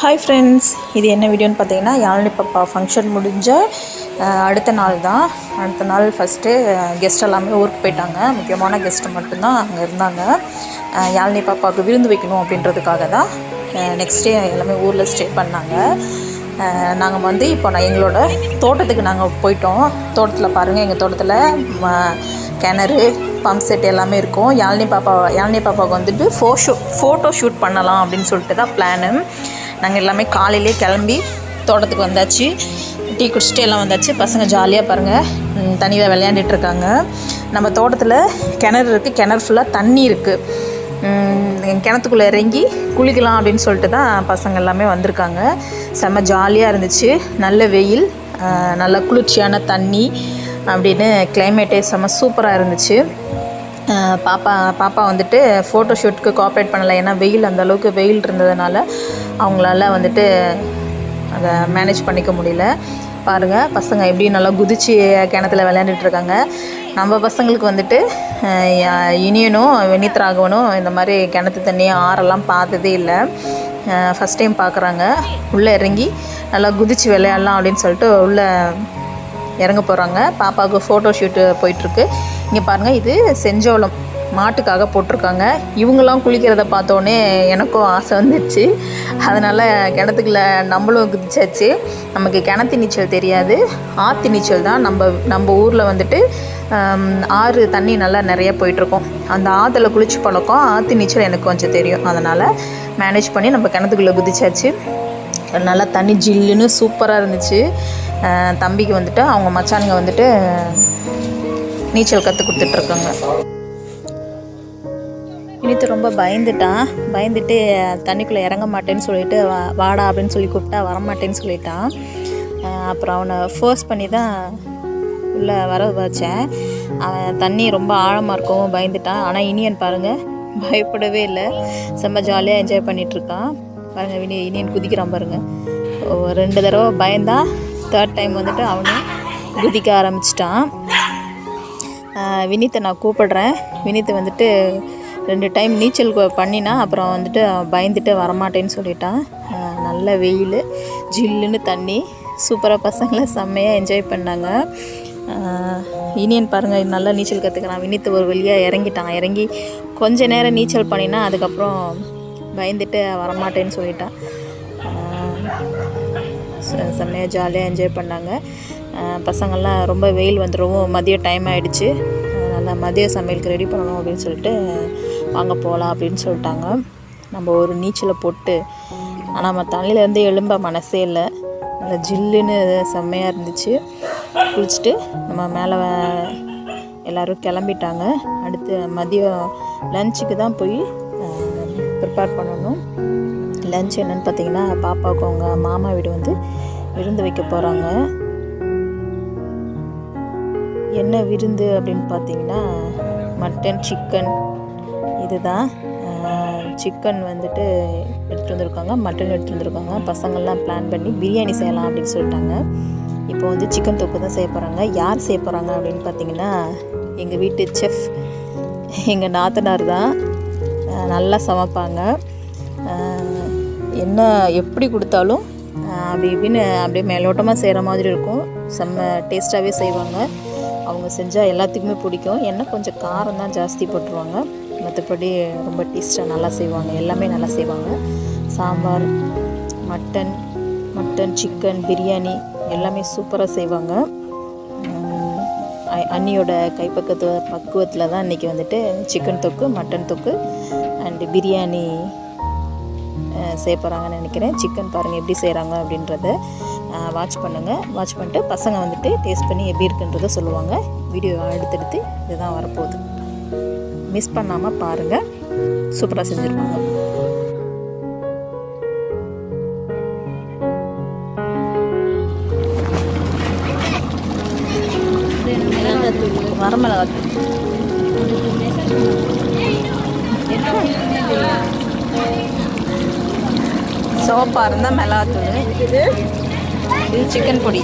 Hi friends இது என்ன வீடியோன்னு பார்த்தீங்கன்னா யாழினி பாப்பா ஃபங்க்ஷன் முடிஞ்ச அடுத்த நாள் தான். அடுத்த நாள் ஃபஸ்ட்டு கெஸ்ட் எல்லாமே ஊருக்கு போயிட்டாங்க. முக்கியமான கெஸ்ட்டு மட்டும்தான் அங்கே இருந்தாங்க. யாழினி பாப்பாவுக்கு விருந்து வைக்கணும் அப்படின்றதுக்காக தான் நெக்ஸ்ட் டே எல்லாமே ஊரில் ஸ்டே பண்ணாங்க. நாங்கள் வந்து இப்போ நான் எங்களோட தோட்டத்துக்கு நாங்கள் போயிட்டோம். தோட்டத்தில் பாருங்கள் எங்கள் தோட்டத்தில் கிணறு பம்ப் செட் எல்லாமே இருக்கும். யாழினி பாப்பா யாழினி பாப்பாவுக்கு வந்துட்டு ஃபோஷோ ஃபோட்டோ ஷூட் பண்ணலாம் அப்படின்னு சொல்லிட்டு தான் பிளானு நாங்கள் எல்லாமே காலையிலே கிளம்பி தோட்டத்துக்கு வந்தாச்சு. டீ குடிச்சிட்டு எல்லாம் வந்தாச்சு. பசங்க ஜாலியாக பாருங்கள் தண்ணியில் விளையாண்டுட்டு இருக்காங்க. நம்ம தோட்டத்தில் கிணறு இருக்குது கிணறு ஃபுல்லாக தண்ணி இருக்குது கிணத்துக்குள்ளே இறங்கி குளிக்கலாம் அப்படின்னு சொல்லிட்டு தான் பசங்க எல்லாமே வந்திருக்காங்க. செம்ம ஜாலியாக இருந்துச்சு. நல்ல வெயில் நல்ல குளிர்ச்சியான தண்ணி அப்படின்னு கிளைமேட்டே செம்ம சூப்பராக இருந்துச்சு. பாப்பா பாப்பா வந்துட்டு ஃபோட்டோ ஷூட்க்கு கோஆப்ரேட் பண்ணலை. ஏன்னா வெயில் அந்த அளவுக்கு வெயில் இருந்ததுனால அவங்களால வந்துட்டு அதை மேனேஜ் பண்ணிக்க முடியல. பாருங்கள் பசங்க எப்படி நல்லா குதிச்சு கிணத்துல விளையாண்டுட்டு இருக்காங்க. நம்ம பசங்களுக்கு வந்துட்டு யா- இனியனும் வினித்ராகவனும் இந்த மாதிரி கிணத்து தண்ணியை ஆறெல்லாம் பார்த்ததே இல்லை. ஃபஸ்ட் டைம் பார்க்குறாங்க உள்ளே இறங்கி நல்லா குதிச்சு விளையாடலாம் அப்படின்னு சொல்லிட்டு உள்ளே இறங்க போகிறாங்க பாப்பாவுக்கு ஃபோட்டோ ஷூட்டு போயிட்டுருக்கு இங்கே பாருங்கள் இது செஞ்சோளம். மாட்டுக்காக போட்டிருக்காங்க. இவங்கெல்லாம் குளிக்கிறத பார்த்தோன்னே எனக்கும் ஆசை வந்துடுச்சு அதனால் கிணத்துக்குள்ள நம்மளும் குதிச்சாச்சு. நமக்கு கிணத்து நீச்சல் தெரியாது. ஆற்று நீச்சல் தான் நம்ம நம்ம ஊரில் வந்துட்டு ஆறு தண்ணி நல்லா நிறைய போயிட்டுருக்கோம். அந்த ஆற்றுல குளிச்சு பழக்கம் ஆற்று நீச்சல் எனக்கு கொஞ்சம் தெரியும். அதனால் மேனேஜ் பண்ணி நம்ம கிணத்துக்குள்ளே குதிச்சாச்சு. நல்லா தண்ணி ஜில்லுன்னு சூப்பராக இருந்துச்சு. தம்பிக்கு வந்துட்டு அவங்க மச்சானுங்க வந்துட்டு நீச்சல் கற்றுக் கொடுத்துட்ருக்காங்க. இனித்து ரொம்ப பயந்துட்டான் பயந்துட்டு தண்ணிக்குள்ளே இறங்க மாட்டேன்னு சொல்லிட்டு வா வாடா அப்படின்னு சொல்லி கூப்பிட்டா வரமாட்டேன்னு சொல்லிட்டான் அப்புறம் அவனை ஃபோர்ஸ் பண்ணி தான் உள்ளே வர வச்சேன். அவன் தண்ணி ரொம்ப ஆழமாக இருக்கும் பயந்துட்டான் ஆனால் இனியன் பாருங்கள் பயப்படவே இல்லை. செம்ம ஜாலியாக என்ஜாய் பண்ணிகிட்ருக்கான் பாருங்கள் இனி இனியன் குதிக்கிறான் பாருங்கள் ரெண்டு தடவை பயந்தான் தேர்ட் டைம் வந்துட்டு அவனும் குதிக்க ஆரம்பிச்சிட்டான். வினித்தை நான் கூப்பிடுறேன். வினித்து வந்துட்டு ரெண்டு டைம் நீச்சல் பண்ணினா அப்புறம் வந்துட்டு பயந்துட்டு வரமாட்டேன்னு சொல்லிட்டான். நல்ல வெயில் ஜில்லுன்னு தண்ணி. சூப்பராக பசங்களை செம்மையாக என்ஜாய் பண்ணாங்க. இனியன் பாருங்கள் நல்லா நீச்சல் கற்றுக்கிறான் வினித்து ஒரு வழியாக இறங்கிட்டான். இறங்கி கொஞ்ச நேரம் நீச்சல் பண்ணினா அதுக்கப்புறம் பயந்துட்டு வரமாட்டேன்னு சொல்லிட்டான். செ- செம்மையாக ஜாலியாக என்ஜாய் பண்ணாங்க. பசங்கள்லாம் ரொம்ப வெயில் வந்துடும் மதியம் டைம் ஆகிடுச்சு அதனால் மதிய சமையலுக்கு ரெடி பண்ணணும் அப்படின்னு சொல்லிட்டு வாங்க போகலாம் அப்படின்னு சொல்லிட்டாங்க. நம்ம ஒரு நீச்சலை போட்டு ஆனால் நம்ம தண்ணியிலேருந்து எழும்ப மனசே இல்லை. நல்லா ஜில்லுன்னு செம்மையாக இருந்துச்சு. குளிச்சுட்டு நம்ம மேலே எல்லோரும் கிளம்பிட்டாங்க. அடுத்து மதியம் லஞ்சுக்கு தான் போய் ப்ரிப்பேர் பண்ணணும். லஞ்ச் என்னன்னு பார்த்தீங்கன்னா பாப்பாவுக்கு அவங்க மாமா வீடு வந்து விருந்து வைக்க போகிறாங்க என்ன விருந்து அப்படின்னு பார்த்தீங்கன்னா மட்டன் சிக்கன் இதுதான். சிக்கன் வந்துட்டு எடுத்துகிட்டு வந்திருக்காங்க. மட்டன் எடுத்துகிட்டு வந்திருக்காங்க. பசங்கள்லாம் பிளான் பண்ணி பிரியாணி செய்யலாம் அப்படின்னு சொல்லிட்டாங்க. இப்போ வந்து சிக்கன் தொப்பு தான் செய்ய போகிறாங்க யார் செய்ய போகிறாங்க அப்படின்னு பார்த்தீங்கன்னா எங்கள் வீட்டு செஃப் எங்கள் நாத்தனார் தான். நல்லா சமைப்பாங்க. என்ன எப்படி கொடுத்தாலும் அப்படி இப்படின்னு அப்படியே மேலோட்டமாக செய்கிற மாதிரி இருக்கும். செம்ம டேஸ்ட்டாகவே செய்வாங்க. அவங்க செஞ்சால் எல்லாத்துக்குமே பிடிக்கும். என்ன கொஞ்சம் காரம் தான் ஜாஸ்தி போட்டுருவாங்க. மற்றபடி ரொம்ப டேஸ்ட்டாக நல்லா செய்வாங்க. எல்லாமே நல்லா செய்வாங்க. Sambar mutton mutton chicken biryani எல்லாமே சூப்பராக செய்வாங்க. உம், அண்ணியோட கைப்பக்கத்து பக்குவத்தில் தான் இன்றைக்கி வந்துட்டு சிக்கன் தொக்கு மட்டன் தொக்கு அண்டு பிரியாணி செய்ய போகிறாங்கன்னு நினைக்கிறேன். சிக்கன் பாருங்கள் எப்படி செய்கிறாங்க அப்படின்றத. வாட்ச் பண்ணுங்கள் வாட்ச் பண்ணிட்டு பசங்க வந்துட்டு டேஸ்ட் பண்ணி எப்படி இருக்குன்றதை சொல்லுவாங்க. வீடியோ அடுத்தடுத்து இதுதான் வரப்போகுது. மிஸ் பண்ணாமல் பாருங்கள் சூப்பராக செஞ்சுருப்பாங்க. வரமிளகாத்தூள் சோப்பாக இருந்தால் மிளகாத்தூள் இது இது சிக்கன் பொடி.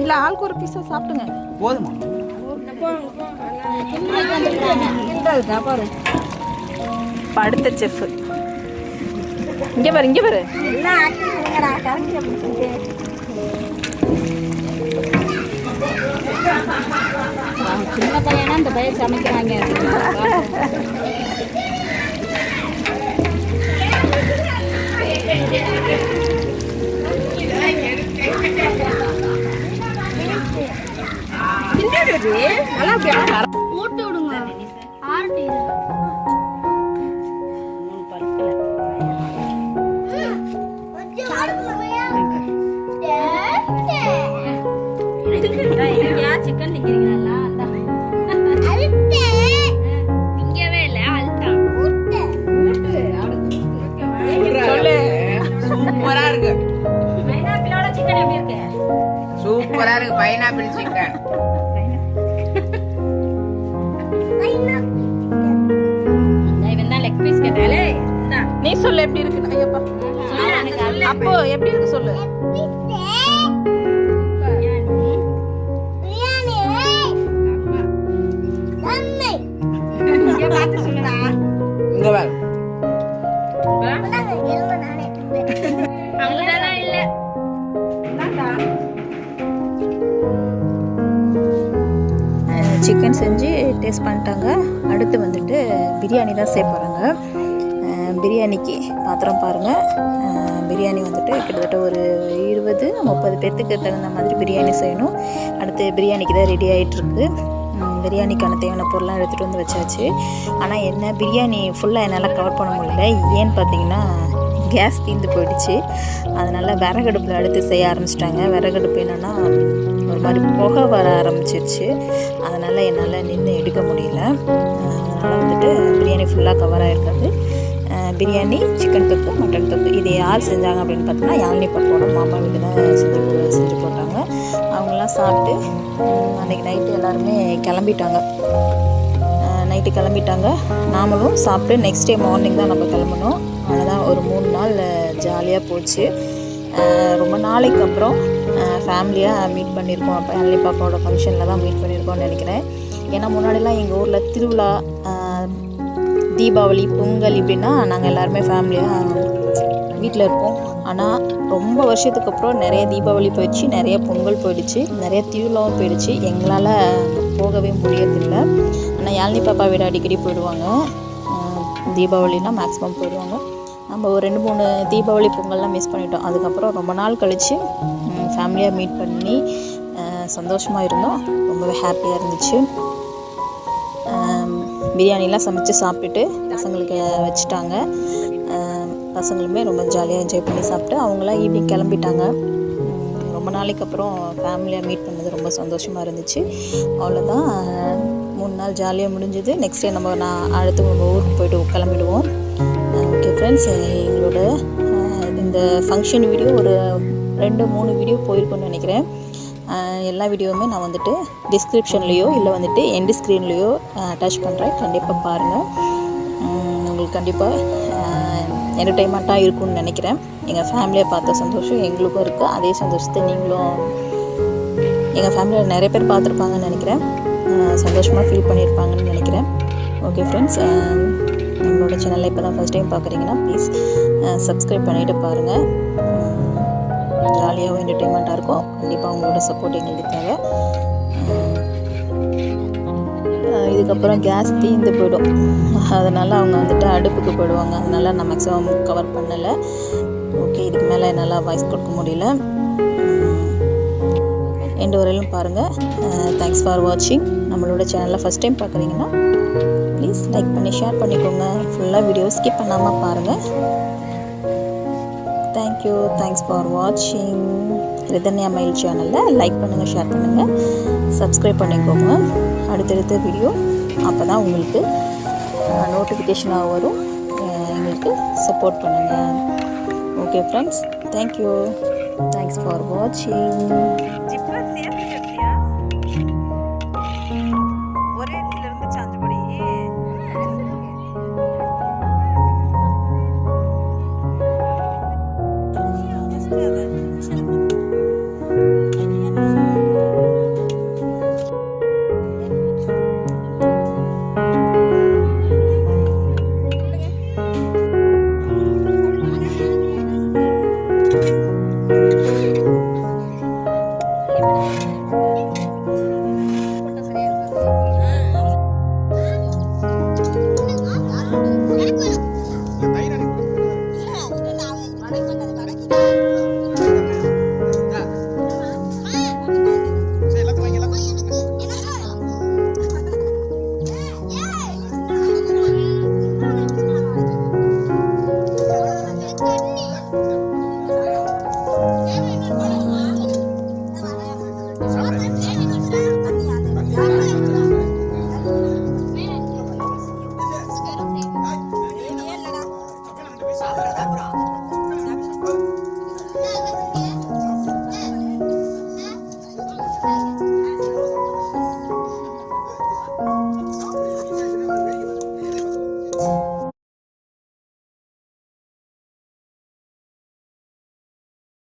இல்லை ஆளுக்கு ஒரு பீஸை சாப்பிடுங்க. போதுமா? படுத்த செஃப் இங்கே பாரு இங்கே பாரு. சின்ன பையனா இந்த பையன் சமைக்கிறாங்க. சிக்கன் நிக்கிறீங்களா? இங்கவே இல்ல அழுத்தான் சொல்லு. சூப்பரா இருக்கு. பைனாப்பிளோட சிக்கன் எப்படி இருக்கு? சூப்பரா இருக்கு. Pineapple chicken. நீ சொல்லு எப்படி இருக்கு? ஐயப்பா. சொல்லு, எனக்கு அல்ல. அப்போ எப்படி இருக்கு? சொல்லு. இங்க சிக்கன் செஞ்சு டேஸ்ட் பண்ணிட்டாங்க. அடுத்து வந்துட்டு பிரியாணி தான் செய்ய போகிறாங்க பிரியாணிக்கு பாத்திரம் பாருங்கள் பிரியாணி வந்துட்டு கிட்டத்தட்ட ஒரு இருபது முப்பது பேர்த்துக்கு தகுந்த மாதிரி பிரியாணி செய்யணும். அடுத்து பிரியாணிக்கு தான் ரெடி ஆகிட்டுருக்கு பிரியாணிக்கான தேவையான பொருள்லாம் எடுத்துகிட்டு வந்து வச்சாச்சு. ஆனால் என்ன பிரியாணி ஃபுல்லாக என்னால் கவர் பண்ண முடியல. ஏன்னு பார்த்தீங்கன்னா கேஸ் தீர்ந்து போயிடுச்சு. அதனால் விறகடுப்பில் எடுத்து செய்ய ஆரம்பிச்சிட்டாங்க. விறகடுப்பு என்னென்னா ஒரு மாதிரி புகை வர ஆரம்பிச்சிருச்சு. அதனால் என்னால் நின்று எடுக்க முடியல. அதனால் வந்துட்டு பிரியாணி ஃபுல்லாக கவர் ஆகிருக்காது பிரியாணி சிக்கன் தொக்கு மட்டன் தொக்கு. இது யார் செஞ்சாங்க அப்படின்னு பார்த்தோம்னா யாழினி பாப்பாவோட மாமா வீடு தான் செஞ்சு செஞ்சு போட்டாங்க. அவங்களாம் சாப்பிட்டு அன்றைக்கி அன்னைக்கு நைட்டு எல்லாருமே கிளம்பிட்டாங்க. நைட்டு கிளம்பிட்டாங்க. நாமளும் சாப்பிட்டு நெக்ஸ்ட் டே மார்னிங் தான் நம்ம கிளம்பணும். அதுதான் ஒரு மூணு நாள் ஜாலியாக போச்சு. ரொம்ப நாளைக்கு அப்புறம் ஃபேமிலியாக மீட் பண்ணியிருக்கோம். அப்போ அள்ளி பாப்பாவோட ஃபங்க்ஷனில் தான் மீட் பண்ணியிருக்கோம்னு நினைக்கிறேன். ஏன்னா முன்னாடிலாம் எங்கள் ஊரில் திருவிழா தீபாவளி பொங்கல் இப்படின்னா நாங்கள் எல்லாருமே ஃபேமிலியாக வீட்டில் இருப்போம். ஆனால் ரொம்ப வருஷத்துக்கு அப்புறம் நிறைய தீபாவளி போயிடுச்சு நிறைய பொங்கல் போயிடுச்சு நிறைய திருவிழாவும் போயிடுச்சு. எங்களால் போகவே முடியறதில்ல. ஆனால் யாழினி பாப்பா வீடு அடிக்கடி போயிடுவாங்க. தீபாவளினா மேக்ஸிமம் போயிடுவாங்க. நம்ம ஒரு ரெண்டு மூணு தீபாவளி பொங்கல்லாம் மிஸ் பண்ணிட்டோம். அதுக்கப்புறம் ரொம்ப நாள் கழித்து ஃபேமிலியாக மீட் பண்ணி சந்தோஷமாக இருந்தோம். ரொம்பவே ஹாப்பியாக இருந்துச்சு. பிரியாணிலாம் சமைச்சு சாப்பிட்டுட்டு பசங்களுக்கு வச்சுட்டாங்க. பசங்களுமே ரொம்ப ஜாலியாக என்ஜாய் பண்ணி சாப்பிட்டு அவங்களாம் ஈவினிங் கிளம்பிட்டாங்க. ரொம்ப நாளைக்கு அப்புறம் ஃபேமிலியாக மீட் பண்ணது ரொம்ப சந்தோஷமாக இருந்துச்சு. அவ்வளோதான் மூணு நாள் ஜாலியாக முடிஞ்சது. நெக்ஸ்ட் டே நம்ம நான் அடுத்து நம்ம ஊருக்கு போய்ட்டு கிளம்பிடுவோம். ஓகே ஃப்ரெண்ட்ஸ் எங்களோட இந்த ஃபங்க்ஷன் வீடியோ ஒரு ரெண்டு மூணு வீடியோ போயிருக்கோன்னு நினைக்கிறேன். எல்லா வீடியோவுமே நான் வந்துட்டு டிஸ்கிரிப்ஷன்லேயோ இல்லை வந்துட்டு எண்டு ஸ்க்ரீன்லேயோ அட்டாச் பண்ணுறேன் கண்டிப்பாக பாருங்கள் உங்களுக்கு கண்டிப்பாக என்டர்டைன்மெண்ட்டாக இருக்கும்னு நினைக்கிறேன். எங்கள் ஃபேமிலியை பார்த்த சந்தோஷம் எங்களுக்கும் இருக்குது அதே சந்தோஷத்தை நீங்களும் எங்கள் ஃபேமிலியில் நிறைய பேர் பார்த்துருப்பாங்கன்னு நினைக்கிறேன். சந்தோஷமாக ஃபீல் பண்ணியிருப்பாங்கன்னு நினைக்கிறேன். ஓகே ஃப்ரெண்ட்ஸ் நம்மளோட சேனலில் இப்போ தான் ஃபஸ்ட் டைம் பார்க்குறீங்கன்னா ப்ளீஸ் சப்ஸ்கிரைப் பண்ணிவிட்டு பாருங்கள் ஜாலியாகவும் என்டர்டெயின்மெண்ட்டாக இருக்கும். கண்டிப்பாக உங்களோட சப்போர்ட் எங்களுக்கு தேவை. இதுக்கப்புறம் கேஸ் தீர்ந்து போயிடும். அதனால் அவங்க வந்துட்டு அடுப்புக்கு போயிடுவாங்க. அதனால் நான் மேக்ஸிமம் கவர் பண்ணலை. ஓகே இதுக்கு மேலே என்னால் வாய்ஸ் கொடுக்க முடியல. எண்டு வரையிலும் பாருங்கள் தேங்க்ஸ் ஃபார் வாட்சிங் நம்மளோட சேனலில் ஃபஸ்ட் டைம் பார்க்குறீங்கன்னா ப்ளீஸ் லைக் பண்ணி ஷேர் பண்ணிக்கோங்க. ஃபுல்லாக வீடியோ ஸ்கிப் பண்ணாமல் பாருங்கள் தேங்க்யூ தேங்க்ஸ் ஃபார் வாட்சிங் ரிதன்யா மயில் சேனலில் லைக் பண்ணுங்கள் ஷேர் பண்ணுங்கள் சப்ஸ்கிரைப் பண்ணிக்கோங்க. அடுத்தடுத்த வீடியோ அப்போ தான் உங்களுக்கு நோட்டிஃபிகேஷனாக வரும். எங்களுக்கு சப்போர்ட் பண்ணுங்கள் okay friends thank you thanks for வாட்சிங்